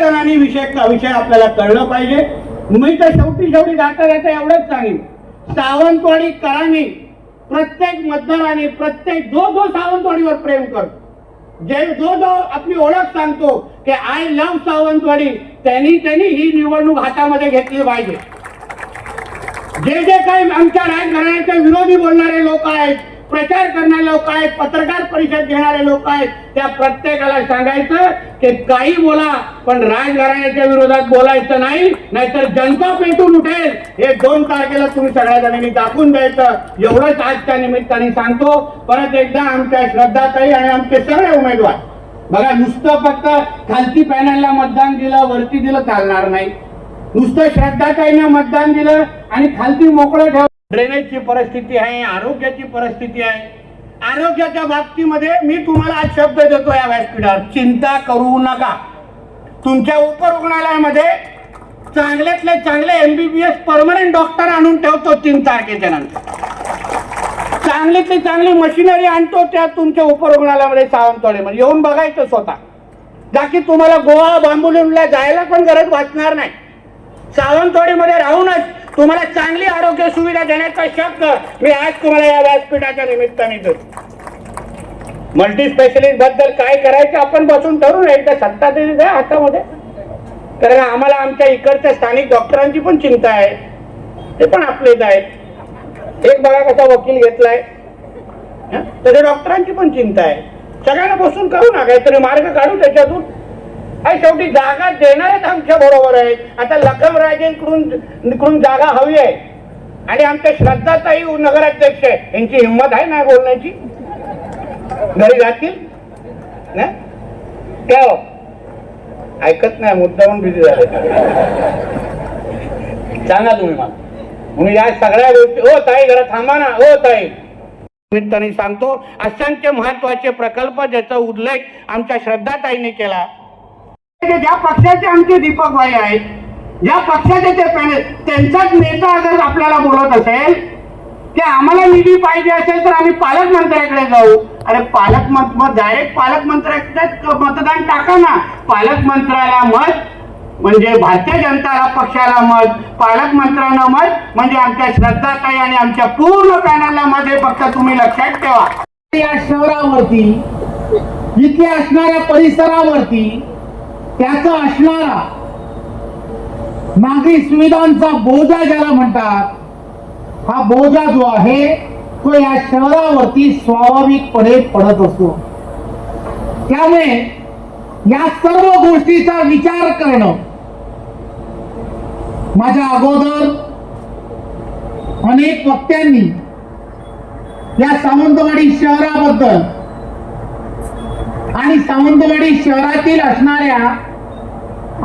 जणांनी विषय विषय आपल्याला कळलं पाहिजे. मी तर शेवटी शेवटी जाता जाता एवढंच सांगेन. सावंतवाडी करांनी प्रत्येक मतदाराने प्रत्येक जो जो सावंतवाडीवर प्रेम करतो जे जो जो आपली ओळख सांगतो की आय लव्ह सावंतवाडी. त्यांनी त्यांनी ही निवडणूक हातामध्ये घेतली पाहिजे. जे जे काही आमच्या राजघराण्याच्या विरोधी बोलणारे लोक आहेत प्रचार करणारे लोक आहेत पत्रकार परिषद घेणारे लोक आहेत. त्या प्रत्येकाला सांगायचं की काही बोला पण राजघराण्याच्या विरोधात बोलायचं नाही नाहीतर जनता पेटून उठेल. हे दोन तारखेला तुम्ही सगळ्या जणांनी दाखवून द्यायचं. एवढंच आजच्या निमित्ताने सांगतो. परत एकदा आमच्या श्रद्धाताई आणि आमचे सगळे उमेदवार. बघा नुसतं फक्त खालती पॅनलला मतदान दिलं वरती दिलं चालणार नाही. नुसतं श्रद्धाताईनं मतदान दिलं आणि खालती मोकळं ठेव ड्रेनेजची परिस्थिती आहे आरोग्याची परिस्थिती आहे. आरोग्याच्या बाबतीमध्ये मी तुम्हाला आज शब्द देतो या व्यासपीठावर. चिंता करू नका. तुमच्या उपरुग्णालयामध्ये चांगल्यातले चांगले M B B S permanent doctor आणून ठेवतो तीन तारखेच्या नंतर चांगलीतली चांगली मशिनरी आणतो त्या तुमच्या उपरुग्णालयामध्ये सावंतवाडीमध्ये येऊन बघायचं स्वतः. जा की तुम्हाला गोवा बांबोलीला जायला पण गरज वाचणार नाही. सावंतवाडीमध्ये राहूनच तुम्हाला चांगली आरोग्य सुविधा देण्याचा शब्द मी आज तुम्हाला या व्यासपीठाच्या निमित्ताने देतो. मल्टी स्पेशलिस्टबद्दल काय करायचं आपण बसून ठरू एकदा सत्ता तरी द्या हातामध्ये. कारण आम्हाला आमच्या इकडच्या स्थानिक डॉक्टरांची पण चिंता आहे. ते पण आपलेच आहेत एक बघा कसा वकील घेतलाय. हं? त्याच्या डॉक्टरांची पण चिंता आहे. सगळ्यांना बसून करू ना काहीतरी मार्ग काढू त्याच्यातून. शेवटी जागा देणारच आमच्या बरोबर आहेत. आता लखमराजेंकडून राजेंकडून जागा हवी आहे. आणि आमच्या श्रद्धाताई नगराध्यक्ष आहे यांची हिंमत आहे ना बोलण्याची? घरी जातील? ना? काय हो. ऐकत नाही मुद्दाहून बिझी झाले. सांगा तुम्ही मला. म्हणून या सगळ्या गोष्टी हो ताई घरा थांबा ना. हो ताई. निमित्ताने सांगतो असंख्य महत्त्वाचे प्रकल्प ज्याचा उल्लेख आमच्या श्रद्धाताईने केला. ज्या पक्षाचे आमचे दीपक भाई आहेत ज्या पक्षाचे ते त्यांचाच नेता अगर आपल्याला बोलत असेल की आम्हाला निधी पाहिजे असेल तर आम्ही पालकमंत्र्याकडे जाऊ. अरे पालकमंत्री डायरेक्ट पालकमंत्र्याकडे मतदान टाका ना. पालकमंत्र्याला मत म्हणजे भारतीय जनता पक्षाला मत पालकमंत्र्यांना मत म्हणजे आमच्या श्रद्धाताई आणि आमच्या पूर्ण पॅनलला मध्ये फक्त तुम्ही लक्षात ठेवा. या शहरावरती इथे असणाऱ्या परिसरावरती त्याचा असणारा नागरी सुविधांचा बोजा ज्याला म्हणतात हा बोजा जो आहे तो या शहरावरती स्वाभाविकपणे पडत असतो. त्यामुळे या सर्व गोष्टीचा विचार करणं माझ्या अगोदर अनेक वक्त्यांनी या सावंतवाडी शहराबद्दल आणि सावंतवाडी शहरातील असणाऱ्या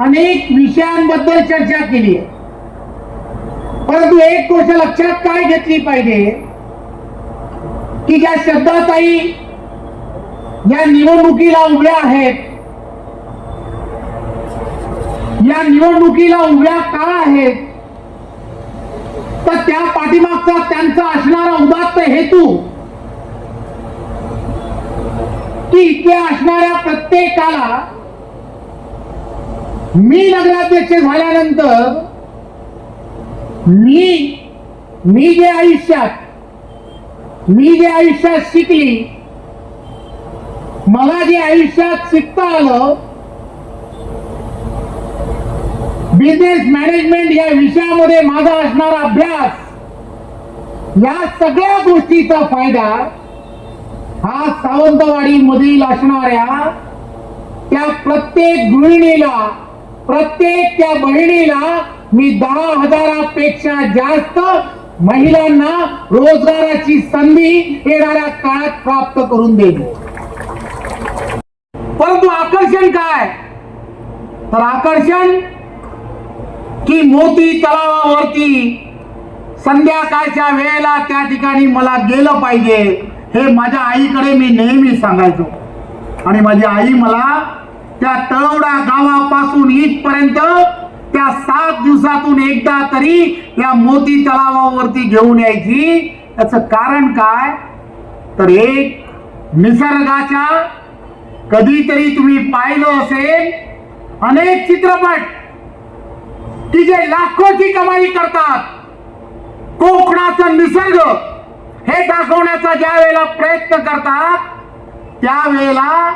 अनेक विषयांबद्दल चर्चा केली आहे. परंतु एक गोष्ट लक्षात काय घेतली पाहिजे? की ज्या शब्दाताई या निवडणुकीला उभ्या आहेत या निवडणुकीला उभ्या का आहेत तर त्या पाठीमागचा त्यांचा असणारा उदात्त हेतू की इथे असणाऱ्या प्रत्येकाला मी नगराध्यक्ष झाल्यानंतर मी मी जे आयुष्यात मी जे आयुष्यात शिकली मला जे आयुष्यात शिकता आलं बिझनेस मॅनेजमेंट या विषयामध्ये माझा असणारा अभ्यास या सगळ्या गोष्टीचा फायदा हा सावंतवाडी मधील असणाऱ्या त्या प्रत्येक गृहिणीला प्रत्येक त्या बहिणीला मी दहा हजारापेक्षा जास्त महिलांना रोजगाराची संधी येणाऱ्या काळात प्राप्त करून देईल परंतु आकर्षण काय? तर आकर्षण की मोती तलावावरती संध्याकाळच्या वेळेला त्या ठिकाणी मला गेलं पाहिजे. हे माझ्या आईकडे मी नेहमी सांगायचो. आणि माझी आई मला त्या तळवडा गावापासून इथपर्यंत त्या सात दिवसातून एकदा तरी या मोती तलावावरती घेऊन यायची. त्याचं कारण काय? तर एक निसर्गाच्या कधीतरी तुम्ही पाहिलं असेल अनेक चित्रपट की जे लाखोची कमाई करतात. कोकणाचा निसर्ग. हे दाखवण्याचा ज्या वेळेला प्रयत्न करतात त्यावेळेला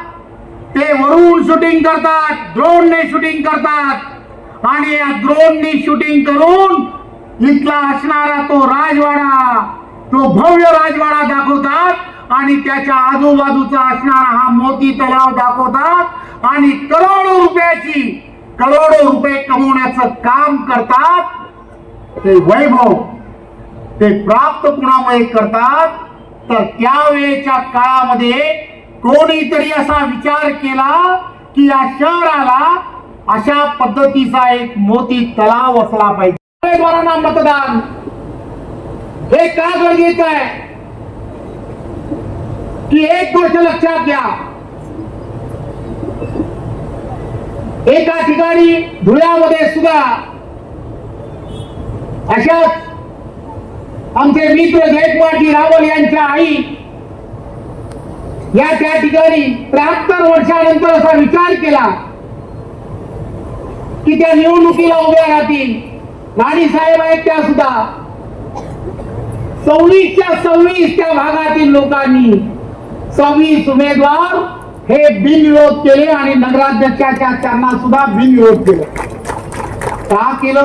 ते वरून शूटिंग करतात ड्रोनने शूटिंग करतात. आणि या ड्रोनने शूटिंग करून इथला असणारा तो राजवाडा तो भव्य राजवाडा दाखवतात आणि त्याच्या आजूबाजूचा असणारा हा मोती तलाव दाखवतात आणि करोडो रुपयाची करोडो रुपये कमवण्याचं काम करतात ते वैभव. ते प्राप्त कुणामुळे करतात? तर त्यावेळेच्या काळामध्ये कोणीतरी असा विचार केला की या शहराला अशा पद्धतीचा एक मोती तलाव असला पाहिजे. उमेदवारांना मतदान. हे का गरजेचं आहे? की एक गोष्ट लक्षात घ्या. एका ठिकाणी धुळ्यामध्ये सुद्धा अशाच आमचे मित्र जयकुमारजी रावल यांच्या आई या त्या ठिकाणी त्र्याहत्तर वर्षानंतर असा विचार केला की त्या निवडणुकीला उभ्या राहतील. राणी साहेब आहेत त्या सुद्धा. सव्वीसच्या सव्वीस त्या भागातील लोकांनी सव्वीस उमेदवार हे बिनविरोध केले आणि नगराध्यक्षाच्या त्यांना सुद्धा बिनविरोध केलं. का केलं?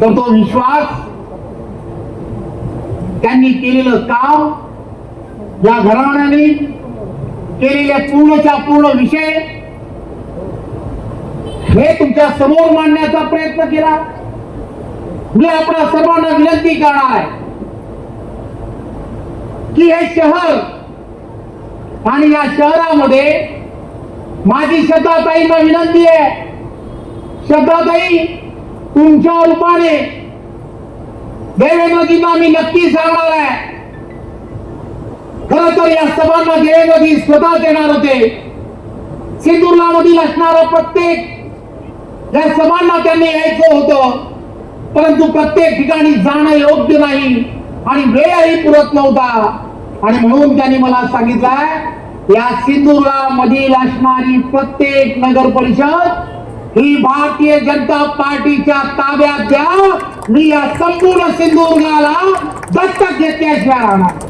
तर तो विश्वास त्यांनी केलेलं काम या घराण्याने केलेल्या पूर्णच्या पूर्ण विषय हे तुमच्यासमोर मांडण्याचा प्रयत्न केला. मी आपल्या सर्वांना विनंती करणार आहे की हे शहर आणि या शहरामध्ये माझी श्रद्धाताईंना विनंती आहे. श्रद्धाताई तुमच्या रूपाने देवेंद्रजींना मी नक्की सांगणार आहे. खर तर या सभांना देवेंद्रजी स्वतः देणार होते. सिंधुर्ला मधील असणारा प्रत्येक या सभांना त्यांनी यायचं होतं. परंतु प्रत्येक ठिकाणी जाणं योग्य नाही आणि वेळही पुरत नव्हता. आणि म्हणून त्यांनी मला सांगितलंय या सिंधुर्गा मधील असणारी प्रत्येक नगर परिषद ही भारतीय जनता पार्टीच्या ताब्यात द्या मी या संपूर्ण सिंधुदुर्गाला दत्तक घेतल्याशिवाय राहणार.